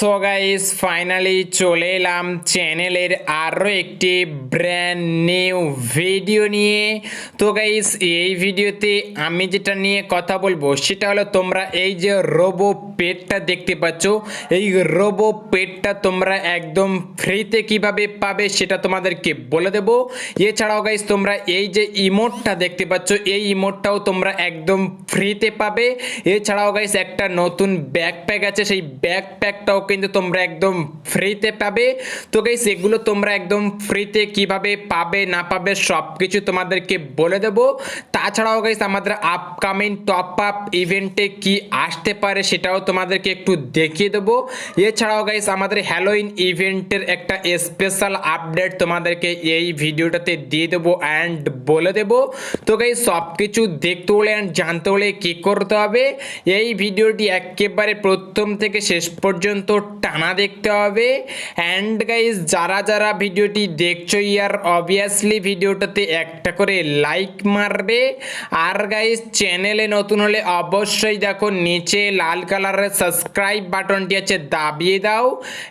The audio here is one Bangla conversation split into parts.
সো গাইস ফাইনালি চলে এলাম চ্যানেলের আরও একটি ব্র্যান্ড নিউ ভিডিও নিয়ে। তো গাইস এই ভিডিওতে আমি যেটা নিয়ে কথা বলব, সেটা হলো তোমরা এই যে রোবো পেটটা দেখতে পাচ্ছ, এই রোবো পেটটা তোমরা একদম ফ্রিতে কীভাবে পাবে সেটা তোমাদেরকে বলে দেবো। এছাড়াও গাইস তোমরা এই যে ইমোটটা দেখতে পাচ্ছ, এই ইমোটটাও তোমরা একদম ফ্রিতে পাবে। এছাড়াও গাইস একটা নতুন ব্যাকপ্যাক আছে, সেই ব্যাকপ্যাকটাও কিন্তু তোমরা একদম ফ্রিতে পাবে। তো গাইস এগুলো তোমরা একদম ফ্রিতে কীভাবে পাবে, না পাবে সব কিছু তোমাদেরকে বলে দেব। তাছাড়াও গাইস আমাদের আপকামিং টপ আপ ইভেন্টে কি আসতে পারে সেটাও তোমাদেরকে একটু দেখিয়ে দেবো। এছাড়াও গাইস আমাদের হ্যালোইন ইভেন্টের একটা স্পেশাল আপডেট তোমাদেরকে এই ভিডিওটাতে দিয়ে দেবো অ্যান্ড বলে দেবো। তো গাইস সব কিছু দেখতে হলে অ্যান্ড জানতে হলে কী করতে হবে? এই ভিডিওটি একেবারে প্রথম থেকে শেষ পর্যন্ত টানা দেখতে হবে। অ্যান্ড গাইস যারা যারা ভিডিওটি দেখছ, ইয়ার অবভিয়াসলি ভিডিওটাতে একটা করে লাইক মারবে। আর গাইস চ্যানেলে নতুন হলে অবশ্যই দেখো, নিচে লাল কালারের সাবস্ক্রাইব বাটনটি আছে দাবিয়ে দাও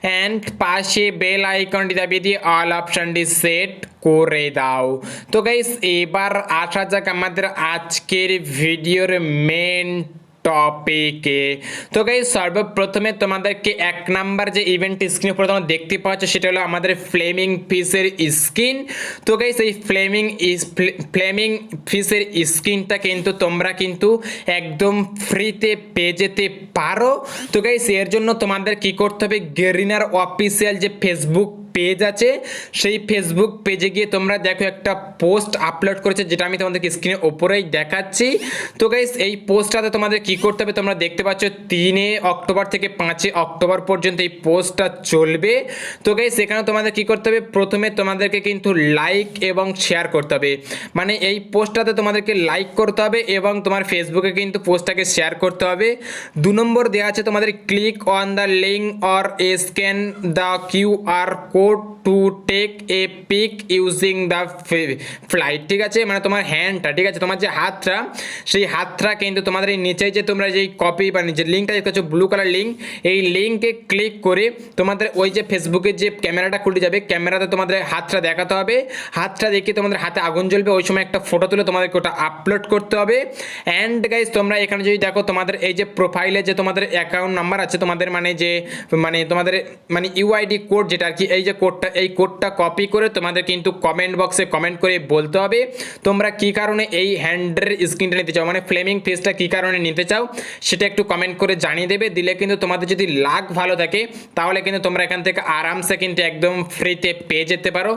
অ্যান্ড পাশে বেল আইকনটি দাবিয়ে দিয়ে অল অপশনটি সেট করে দাও। তো গাইস এবার আসা যাক আমাদের আজকের ভিডিওর মেন টপিকে তো গাইজ সর্বপ্রথমে তোমাদেরকে এক নাম্বার যে ইভেন্ট স্ক্রিনের উপরে তোমরা দেখতে পাচ্ছ, সেটা হলো আমাদের ফ্লেমিং ফিসের স্কিন তো গাইজ এই ফ্লেমিং ফ্লেমিং ফিসের স্কিনটা কিন্তু তোমরা কিন্তু একদম ফ্রিতে পেয়ে যেতে পারো। তো গাইজ এর জন্য তোমাদের কি করতে হবে? গেরিনার অফিসিয়াল যে ফেসবুক পেজ আছে। সেই ফেসবুক পেজে গিয়ে তোমরা দেখো একটা পোস্ট আপলোড করেছে, যেটা আমি তোমাদেরকে স্ক্রিনের ওপরেই দেখাচ্ছি। তো গাইস এই পোস্টটাতে তোমাদের কি করতে হবে, তোমরা দেখতে পাচ্ছ তিনে অক্টোবর থেকে পাঁচই অক্টোবর পর্যন্ত এই পোস্টটা চলবে। তো গাইস সেখানে তোমাদের কি করতে হবে, প্রথমে তোমাদেরকে কিন্তু লাইক এবং শেয়ার করতে হবে। মানে এই পোস্টটাতে তোমাদেরকে লাইক করতে হবে এবং তোমার ফেসবুকে কিন্তু পোস্টটাকে শেয়ার করতে হবে। দু নম্বর দেওয়া আছে তোমাদের click on the link or scan the Q R code to take a pic using the flight ঠিক আছে? মানে তোমার হ্যান্ডটা ঠিক আছে? তোমার যে হাতটা, সেই হাতটা কিন্তু তোমাদের এই নিচে যে তোমরা যেই কপি বা যে লিঙ্কটা দেখতে পাচ্ছ ব্লু কালার লিঙ্ক এই লিঙ্কে ক্লিক করে তোমাদের ওই যে ফেসবুকের যে ক্যামেরাটা খুলে যাবে ক্যামেরাতে তোমাদের হাতটা দেখাতে হবে। হাতটা দেখে তোমাদের হাতে আগুন জ্বলবে, ওই সময় একটা ফটো তুলে তোমাদেরকে ওটা আপলোড করতে হবে। অ্যান্ড গাইজ তোমরা এখানে যদি দেখো, তোমাদের এই যে প্রোফাইলে যে তোমাদের অ্যাকাউন্ট নাম্বার আছে, তোমাদের মানে যে মানে তোমাদের মানে ইউআইডি কোড যেটা আর কি, এই যে কোডটা, এই কোডটা কপি করে তোমাদের কিন্তু কমেন্ট বক্সে কমেন্ট করে বলতে হবে। তোমরা কি কারণে এই হ্যান্ডের স্ক্রিনটা নিতে চাও? মানে ফ্লেমিং ফেসটা কি কারণে নিতে চাও? সেটা একটু কমেন্ট করে জানিয়ে দেবে। দিলে কিন্তু তোমাদের যদি লাক ভালো থাকে, তাহলে কিন্তু তোমরা এখান থেকে আরামসে কিন্তু একদম ফ্রিতে পেয়ে যেতে পারো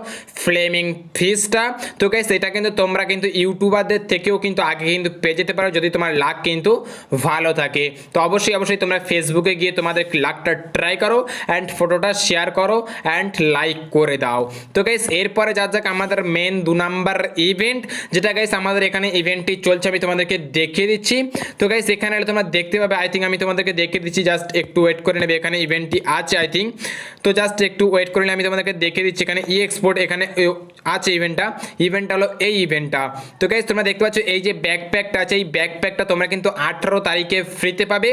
ফ্লেমিং ফিসটা তো গাইস এটা কিন্তু তোমরা কিন্তু ইউটিউবারদের থেকেও কিন্তু আগে কিন্তু পেয়ে যেতে পারো যদি তোমার লাক কিন্তু ভালো থাকে। তো অবশ্যই অবশ্যই তোমরা ফেসবুকে গিয়ে তোমাদের লাকটা ট্রাই করো অ্যান্ড ফটোটা শেয়ার করো অ্যান্ড লাইক করে দাও। তো গাইস এরপরে যা যাক আমাদের মেন দু নাম্বার ইভেন্ট যেটা গাইস আমাদের এখানে ইভেন্টটি চলছে, আমি তোমাদেরকে দেখিয়ে দিচ্ছি। তো গাইস এখানে এলে তোমরা দেখতে পাবে আই থিঙ্ক আমি তোমাদেরকে দেখিয়ে দিচ্ছি জাস্ট একটু ওয়েট করে নেবে, এখানে ইভেন্টটি আছে আই থিঙ্ক তো জাস্ট একটু ওয়েট করে নিলে আমি তোমাদেরকে দেখিয়ে দিচ্ছি, এখানে ই এক্সপোর্ট এখানে আছে ইভেন্টটা ইভেন্টটা হলো এই ইভেন্টটা তো গাইস তোমরা দেখতে পাচ্ছ, এই যে ব্যাকপ্যাকটা আছে, এই ব্যাকপ্যাকটা তোমরা কিন্তু আঠারো তারিখে ফ্রিতে পাবে।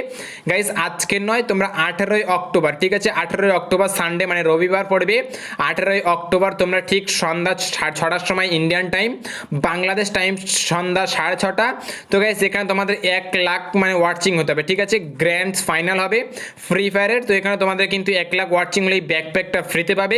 গাইস আজকের নয়, তোমরা আঠারোই অক্টোবর, ঠিক আছে? আঠারোই অক্টোবর সানডে মানে রবিবার পড়বে। আঠারোই অক্টোবর তোমরা ঠিক সন্ধ্যা ছটার সময় ইন্ডিয়ান টাইম বাংলাদেশ টাইম সন্ধ্যা সাড়ে ছটা। তো গাইস এখানে তোমাদের এক লাখ মানে ওয়াচিং হতে হবে, ঠিক আছে? গ্র্যান্ড ফাইনাল হবে ফ্রি ফায়ারের তো এখানে তোমাদের কিন্তু এক লাখ ওয়াচিং হলে এই ব্যাকপ্যাকটা ফ্রিতে পাবে।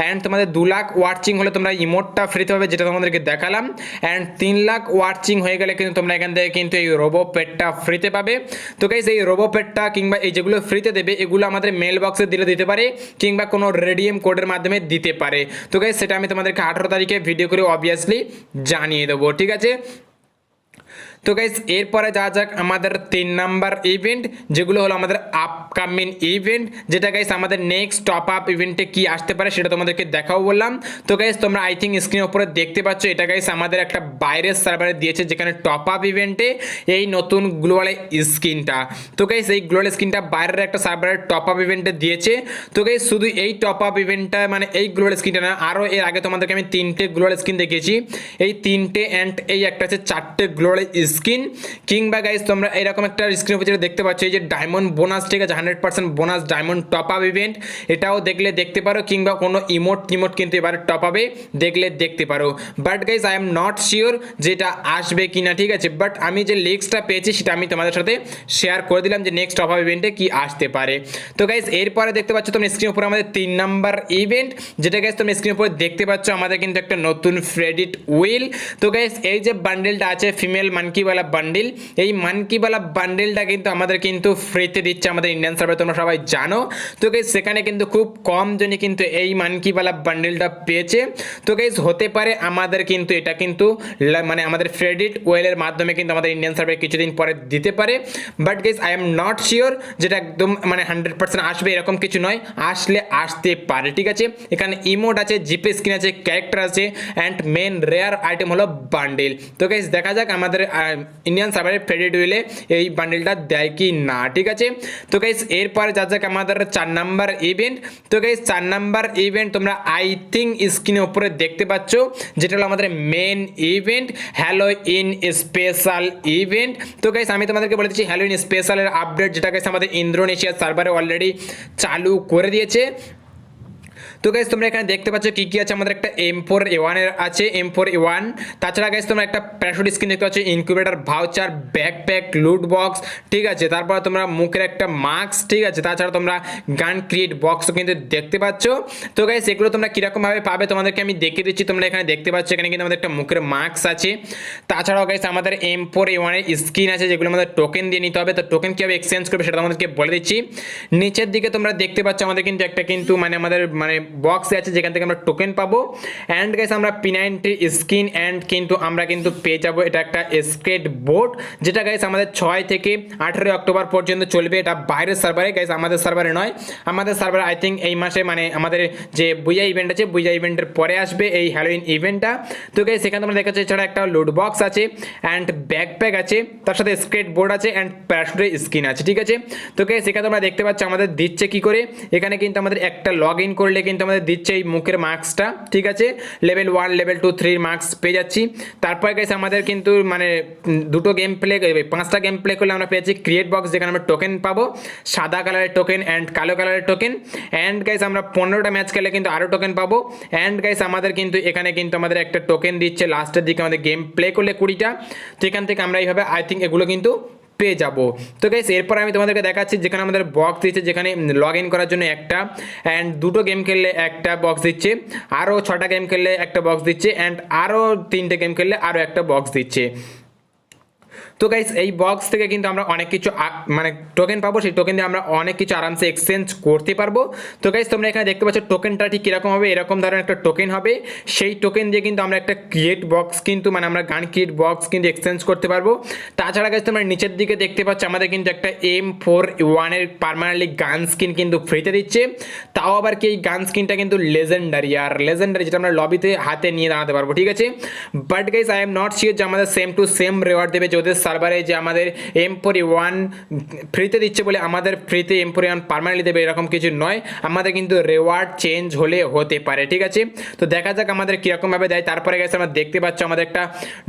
অ্যান্ড তোমাদের দু লাখ ওয়াচিং হলে তোমরা ইমোটটা ফ্রিতে পাবে, যেটা তোমাদেরকে দেখালাম। অ্যান্ড তিন লাখ ওয়াচিং হয়ে গেলে কিন্তু তোমরা এখান থেকে কিন্তু এই রোবো পেটটা ফ্রিতে পাবে। তো গাইস এই রোবো পেটটা কিংবা এই যেগুলো ফ্রিতে দেবে, এগুলো আমাদের মেল বক্সে দিলে দিতে পারে, কিংবা কোনো রেডিএম কোডের মাধ্যমে দিতে পারে। তো গাইজ সেটা আমি তোমাদেরকে আঠারো তারিখে ভিডিও করে অবভিয়াসলি জানিয়ে দেবো, ঠিক আছে? তো গাইজ এরপরে যা যাক আমাদের তিন নাম্বার ইভেন্ট যেগুলো হলো আমাদের আপকামিং ইভেন্ট যেটা গাইজ আমাদের নেক্সট টপ আপ ইভেন্টে কি আসতে পারে সেটা তোমাদেরকে দেখাও বললাম। তো গাইজ তোমরা আই থিঙ্ক স্ক্রিনের উপরে দেখতে পাচ্ছ, এটা গাইজ আমাদের একটা বাইরের সার্ভারে দিয়েছে যেখানে টপ আপ ইভেন্টে এই নতুন গ্লোয়াল স্কিনটা তো গাইজ এই গ্লোয়াল স্কিনটা বাইরের একটা সার্ভারের টপ আপ ইভেন্টে দিয়েছে। তো গাইজ শুধু এই টপ আপ ইভেন্টটা মানে এই গ্লোয়াল স্কিনটা না আরও এর আগে তোমাদেরকে আমি তিনটে গ্লোয়াল স্কিন দেখিয়েছি। এই তিনটে অ্যান্ড এই একটা আছে, চারটে গ্লোয়াল স্কিন। কিংবা গাইস তোমরা এরকম একটা স্ক্রিন উপর দেখতে পাচ্ছ, এই যে ডায়মন্ড বোনাস ঠিক আছে hundred percent bonus diamond top up event এটাও দেখলে দেখতে পারো, কিংবা কোনো ইমোট টিমোট কিন্তু এবারে টপ আপে দেখলে দেখতে পারো। But guys I am not sure যেটা আসবে কিনা, ঠিক আছে? বাট আমি যে লিক্সটা পেয়েছি, সেটা আমি তোমাদের সাথে শেয়ার করে দিলাম যে নেক্সট টপ আপ ইভেন্টে কি আসতে পারে। তো গাইস এরপরে দেখতে পাচ্ছ, তোমরা স্ক্রিন উপরে আমাদের তিন নাম্বার ইভেন্ট যেটা গাইস তোমরা স্ক্রিন উপরে দেখতে পাচ্ছ, আমাদের কিন্তু একটা নতুন ফ্রেডিট উইল তো গাইস এই যে বান্ডেলটা আছে ফিমেল মানকিওয়ালা বান্ডিল। এই মানকিওয়ালা বান্ডিলটা কিন্তু আমাদের কিন্তু ফ্রিতে দিচ্ছে আমাদের ইন্ডিয়ান সার্ভারে তোমরা সবাই জানো। তো গাইস সেখানে কিন্তু খুব কম জনই কিন্তু এই মানকিওয়ালা বান্ডিলটা পেয়েছে। তো গাইস হতে পারে আমাদের কিন্তু এটা কিন্তু মানে আমাদের ফ্রেডিট ওয়েলের মাধ্যমে কিন্তু আমাদের ইন্ডিয়ান সার্ভারে কিছুদিন পরে দিতে পারে। But guys I am not sure যেটা একদম মানে হান্ড্রেড পার্সেন্ট আসবে এরকম কিছু নয়। আসলে আসতে পারে, ঠিক আছে? এখানে ইমোট আছে জিপে স্ক্রিন আছে ক্যারেক্টার আছে অ্যান্ড মেন রেয়ার আইটেম হলো বান্ডেল তো গাইস দেখা যাক আমাদের ইন্ডিয়ান সার্ভারের ফেডেড উইলে এই বান্ডেলটা দেয় কি না, ঠিক আছে? তো গাইস এরপরে যা যাক আমাদের চার নাম্বার ইভেন্ট তো গাইস চার নাম্বার ইভেন্ট তোমরা আই থিঙ্ক স্ক্রিনের উপরে দেখতে পাচ্ছ, যেটা হলো আমাদের main event Halloween special event তো গাইস আমি তোমাদেরকে বলে দিচ্ছি হ্যালো ইন স্পেশালের আপডেট যেটা গাইস আমাদের ইন্দোনেশিয়ার সার্ভারে অলরেডি চালু করে দিয়েছে। তো গাইজ তোমরা এখানে দেখতে পাচ্ছ কি কি আছে আমাদের একটা এম ফোর এ ওয়ানের আছে এম ফোর এ ওয়ান তাছাড়া গাইজ তোমরা একটা প্যারাশুট স্ক্রিন দেখতে পাচ্ছ incubator voucher backpack loot box ঠিক আছে? তারপর তোমরা মুখের একটা মাস্ক ঠিক আছে? তাছাড়া তোমরা গান ক্রিয়েট বক্সও কিন্তু দেখতে পাচ্ছ। তো গাইজ এগুলো তোমরা কীরকমভাবে পাবে তোমাদেরকে আমি দেখিয়ে দিচ্ছি। তোমরা এখানে দেখতে পাচ্ছ, এখানে কিন্তু আমাদের একটা মুখের মাস্ক আছে। তাছাড়াও গাইজ আমাদের এম ফোর এ ওয়ানের স্ক্রিন আছে, যেগুলো আমাদের টোকেন দিয়ে নিতে হবে। তো টোকেন কীভাবে এক্সচেঞ্জ করবে সেটা তোমাদেরকে বলে দিচ্ছি। নিচের দিকে তোমরা দেখতে পাচ্ছ, আমাদের কিন্তু একটা কিন্তু মানে আমাদের মানে বক্স আছে যেখান থেকে আমরা টোকেন পাবো। অ্যান্ড গাইস আমরা পি নাইনটি স্কিন অ্যান্ড কিন্তু আমরা কিন্তু পেয়ে যাব। এটা একটা স্কেট বোর্ড যেটা গাইস আমাদের ছয় থেকে আঠেরোই অক্টোবর পর্যন্ত চলবে। এটা বাইরের সার্ভারে গাইস আমাদের সার্ভারে নয়। আমাদের সার্ভারে আই থিঙ্ক এই মাসে মানে আমাদের যে বুইয়া ইভেন্ট আছে, বুইয়া ইভেন্টের পরে আসবে এই হ্যালোইন ইভেন্টটা তো গাইস সেখানে তোমরা দেখাচ্ছ এছাড়া একটা লোড বক্স আছে অ্যান্ড ব্যাকপ্যাক আছে। তার সাথে স্কেট বোর্ড আছে অ্যান্ড প্যারাশুটের স্কিন আছে, ঠিক আছে? তো গাইস এখানে তোমরা দেখতে পাচ্ছ, আমাদের দিচ্ছে কি করে? এখানে কিন্তু আমাদের একটা লগ ইন করলে কিন্তু আমাদের দিচ্ছে এই মুখের মার্কসটা ঠিক আছে? লেভেল ওয়ান লেভেল টু থ্রির মার্কস পেয়ে যাচ্ছি। তারপরে গাইস আমাদের কিন্তু মানে দুটো গেম প্লে পাঁচটা গেম প্লে করলে আমরা পেয়েছি ক্রিয়েট বক্স যেখানে আমরা টোকেন পাবো। সাদা কালারের টোকেন অ্যান্ড কালো কালারের টোকেন অ্যান্ড গাইস আমরা পনেরোটা ম্যাচ খেলে কিন্তু আরও টোকেন পাবো। অ্যান্ড গাইস আমাদের কিন্তু এখানে কিন্তু আমাদের একটা টোকেন দিচ্ছে। লাস্টের দিকে আমাদের গেম প্লে করলে কুড়িটা। তো এখান থেকে আমরা এইভাবে আই থিঙ্ক এগুলো কিন্তু পেয়ে যাব। তো গাইস এরপর আমি তোমাদেরকে দেখাচ্ছি যেখানে আমাদের বক্স দিচ্ছে যেখানে লগ ইন করার জন্য একটা অ্যান্ড দুটো গেম খেললে একটা বক্স দিচ্ছে আরও ছটা গেম খেললে একটা বক্স দিচ্ছে অ্যান্ড আরও তিনটে গেম খেললে আরও একটা বক্স দিচ্ছে। তো গাইস এই বক্স থেকে কিন্তু আমরা অনেক কিছু মানে টোকেন পাবো, সেই টোকেন দিয়ে আমরা অনেক কিছু আরামসে এক্সচেঞ্জ করতে পারব। তো গাইস তোমরা এখানে দেখতে পাচ্ছ টোকেনটা ঠিক কীরকম হবে, এরকম ধরনের একটা টোকেন হবে। সেই টোকেন দিয়ে কিন্তু আমরা একটা ক্রিয়েট বক্স কিন্তু মানে আমরা গান ক্রিয়েট বক্স কিন্তু এক্সচেঞ্জ করতে পারব। তাছাড়া গাইস তোমরা নিচের দিকে দেখতে পাচ্ছ আমাদের কিন্তু একটা এম ফোর ওয়ানের পারমানেন্টলি গান স্কিন কিন্তু ফ্রিতে দিচ্ছে। তাও আবার কি এই গান স্কিনটা কিন্তু লেজেন্ডারি আর লেজেন্ডারি যেটা আমরা লবিতে হাতে নিয়ে দাঁড়াতে পারব, ঠিক আছে? But guys I am not sure যে আমাদের সেম টু সেম রেওয়ার্ড দেবে যে ওদের সার্ভারে যে আমাদের এম ফোরি ওয়ান ফ্রিতে দিচ্ছে বলে আমাদের ফ্রিতে এম ফোরি ওয়ান পারমানেন্টলি দেবে, এরকম কিছু নয়। আমাদের কিন্তু রেওয়ার্ড চেঞ্জ হলে হতে পারে, ঠিক আছে? তো দেখা যাক আমাদের কীরকমভাবে দেয়। তারপরে গেছে আমরা দেখতে পাচ্ছ আমাদের একটা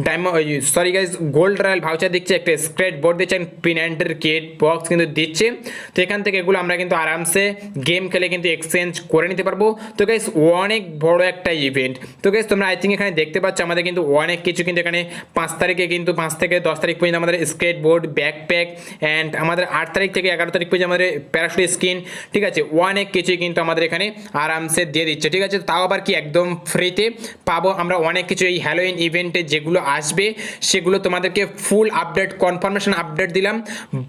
diamond sorry guys gold royal voucher দিচ্ছে, একটা স্ক্রেট বোর্ড দিচ্ছে পিনান্টের কেট বক্স কিন্তু দিচ্ছে। তো এখান থেকে এগুলো আমরা কিন্তু আরামসে গেম খেলে কিন্তু এক্সচেঞ্জ করে নিতে পারব। তো গাইস অনেক বড় একটা ইভেন্ট তো গাইস তোমরা আই থিঙ্ক এখানে দেখতে পাচ্ছ আমাদের কিন্তু অনেক কিছু কিন্তু এখানে পাঁচ তারিখে কিন্তু পাঁচ থেকে দশ তারিখ পর্যন্ত আমাদের স্কেট বোর্ড ব্যাকপ্যাক অ্যান্ড আমাদের আট তারিখ থেকে এগারো তারিখ পর্যন্ত আমাদের প্যারাশুট স্কিন ঠিক আছে? অনেক কিছুই কিন্তু আমাদের এখানে আরামসে দিয়ে দিচ্ছে, ঠিক আছে? তাও আবার কি একদম ফ্রিতে পাবো আমরা অনেক কিছু এই হ্যালোইন ইভেন্টে যেগুলো আসবে, সেগুলো তোমাদেরকে ফুল আপডেট কনফার্মেশন আপডেট দিলাম।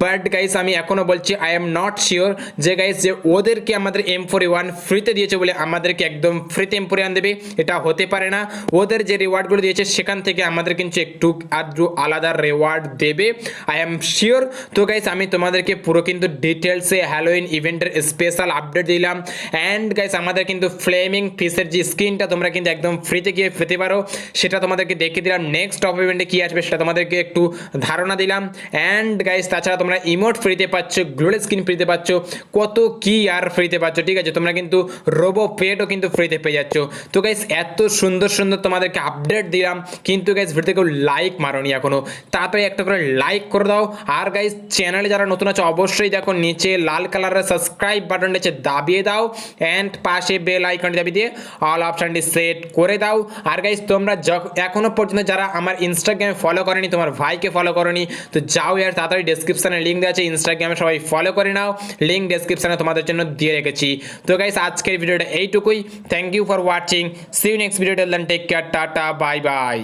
বাট গাইস আমি এখনও বলছি আই এম নট শিওর যে গাইস যে ওদেরকে আমাদের এম ফোর ওয়ান ফ্রিতে দিয়েছে বলে আমাদেরকে একদম ফ্রিতে এম ফোর দেবে, এটা হতে পারে না। ওদের যে রিওয়ার্ডগুলো দিয়েছে, সেখান থেকে আমাদের কিন্তু একটু আদ্রু আলাদা রিওয়ার্ড দেবে। আই এম শিওর তো গাইস আমি তোমাদেরকে পুরো কিন্তু ডিটেলসে হ্যালোইন ইভেন্টের স্পেশাল আপডেট দিলাম। অ্যান্ড গাইস আমাদের কিন্তু ফ্লেমিং ফিসের যে স্ক্রিনটা তোমরা কিন্তু একদম ফ্রিতে গিয়ে পেতে পারো, সেটা তোমাদেরকে দেখিয়ে দিলাম। নেক্সট টপ ইভেন্টে কী আসবে সেটা তোমাদেরকে একটু ধারণা দিলাম। অ্যান্ড গাইস তাছাড়া তোমরা ইমোট ফ্রিতে পাচ্ছ গ্লোল স্ক্রিন ফ্রিতে পাচ্ছ, কত কি আর ফ্রিতে পাচ্ছ, ঠিক আছে? তোমরা কিন্তু রোবো পেটও কিন্তু ফ্রিতে পেয়ে যাচ্ছ। তো গাইস এত সুন্দর সুন্দর তোমাদেরকে আপডেট দিলাম। কিন্তু গাইস ভিডিওতে কেউ লাইক মারোনি এখনও। তাড়াতাড়ি একটা করে লাইক করে দাও। আর গাইস চ্যানেলে যারা নতুন আছে, অবশ্যই দেখো, নিচে লাল কালারের সাবস্ক্রাইব বাটনটা হচ্ছে দাবিয়ে দাও অ্যান্ড পাশে বেল আইকনটি দাবিয়ে দিয়ে অল অপশানটি সেট করে দাও। আর গাইস তোমরা যখ- এখনও পর্যন্ত যারা আমার ইনস্টাগ্রামে ফলো করেনি, তোমার ভাইকে ফলো করনি, তো যাও ইয়ার তাড়াতাড়ি ডেসক্রিপশানে লিঙ্ক দেওয়া আছে ইনস্টাগ্রামে সবাই ফলো করে নাও। লিঙ্ক ডেসক্রিপশানে তোমাদের জন্য দিয়ে রেখেছি। তো গাইস আজকের ভিডিওটা এইটুকুই। Thank you for watching see you next video take care tata bye bye